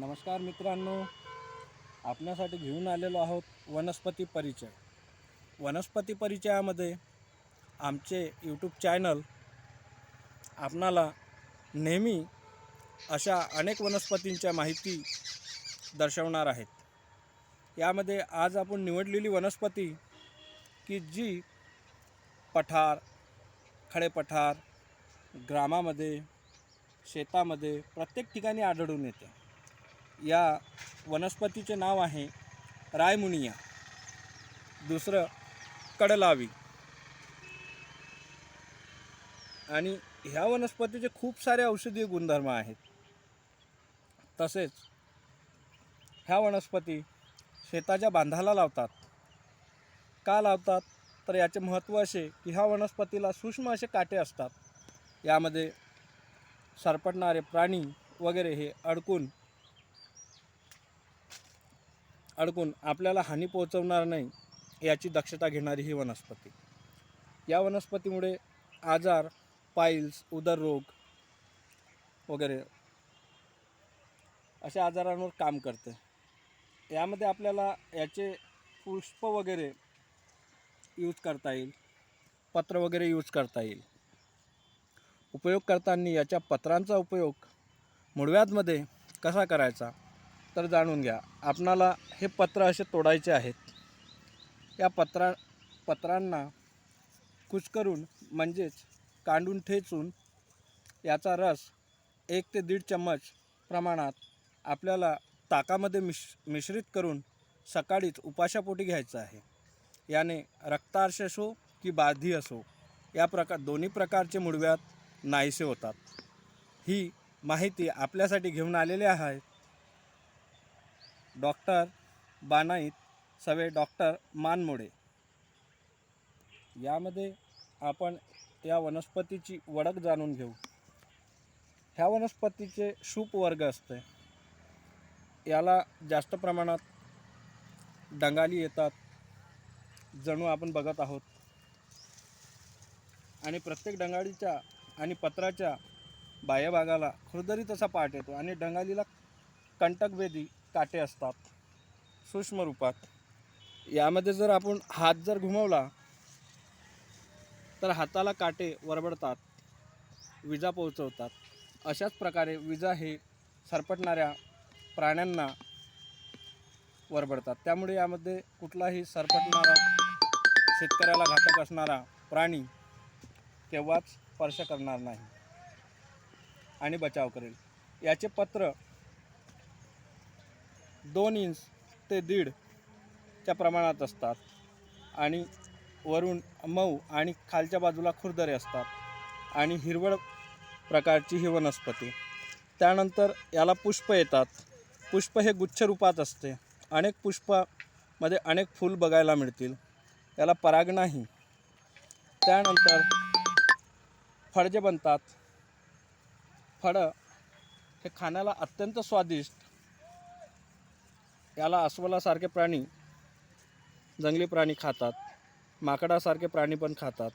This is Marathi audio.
नमस्कार मित्रांनो आपणासाठी घेऊन आलेलो आहोत वनस्पती परिचय. वनस्पती परिचयामध्ये आमचे यूट्यूब चॅनल आपणाला नेहमी अशा अनेक वनस्पतींच्या माहिती दर्शवणार आहेत. यामध्ये आज आपण निवडलेली वनस्पती की जी पठार खडे पठार ग्रामामध्ये शेतामध्ये प्रत्येक ठिकाणी आढळून येते. या वनस्पतीचे नाव आहे रायमुनिया. दुसरं कडलावी. आणि ह्या वनस्पतीचे खूप सारे औषधीय गुणधर्म आहेत. तसेच ह्या वनस्पती शेताच्या बांधाला लावतात. का लावतात? तर याचे महत्त्व असे की ह्या वनस्पतीला सूक्ष्म असे काटे असतात. यामध्ये सरपटणारे प्राणी वगैरे हे अडकून अडकून आपल्याला हानी पोहोचवणार नाही याची दक्षता घेणारी ही वनस्पती. या वनस्पतीमुळे आजार पाईल्स उदररोग वगैरे अशा आजारांवर काम करते. यामध्ये आपल्याला याचे पुष्प वगैरे यूज करता येईल पत्र वगैरे यूज करता येईल. उपयोग करताना याच्या पत्रांचा उपयोग मुळव्यातमध्ये कसा करायचा? तर जाणून घ्या. आपणाला हे पत्र असे तोडायचे आहेत. या पत्रा पत्रांना कुचकरून म्हणजेच कांडून ठेचून याचा रस एक ते दीड चम्मच प्रमाणात आपल्याला ताकामध्ये मिश मिश्रित करून सकाळीच उपाशापोटी घ्यायचं आहे. याने रक्तार्श असो की बाधी असो या प्रकार दोन्ही प्रकारचे मुळव्यात नाहीसे होतात. ही माहिती आपल्यासाठी घेऊन आलेली आहे. डॉक्टर बानाईत सवे डॉक्टर मानमोडे. यामध्ये आपण या वनस्पतीची ओळख जाणून घेऊ. ह्या वनस्पतीचे शूप वर्ग असते. याला जास्त प्रमाणात डंगाली येतात. जणू आपण बघत आहोत. आणि प्रत्येक डंगाळीच्या आणि पत्राच्या बाह्यभागाला खुरदरीत असा पाठ येतो आणि डंगालीला कंटकभेदी काटे असतात. सूक्ष्म रूपात. यामध्ये जर आपण हात जर घुमवला तर हाताला काटे वरबडतात विजा पोहोचवतात. अशाच प्रकारे विजा हे सरपटणाऱ्या प्राण्यांना वरबडतात. त्यामुळे यामध्ये कुठलाही सरपटणारा शेतकऱ्याला घातक असणारा प्राणी केव्हाच स्पर्श करणार नाही आणि बचाव करेल. याचे पत्र दोन इंच ते दीडच्या प्रमाणात असतात. आणि वरून मऊ आणि खालच्या बाजूला खुरदरे असतात. आणि हिरवळ प्रकारची ही वनस्पती. त्यानंतर याला पुष्प येतात. पुष्प हे गुच्छ रूपात असते. अनेक पुष्पामध्ये अनेक फूल बघायला मिळतील. याला पराग नाही. त्यानंतर फळजे बनतात. फळं हे खाण्याला अत्यंत स्वादिष्ट याला अस्वलासारखे प्राणी जंगली प्राणी खातात माकडासारखे प्राणी पण खातात.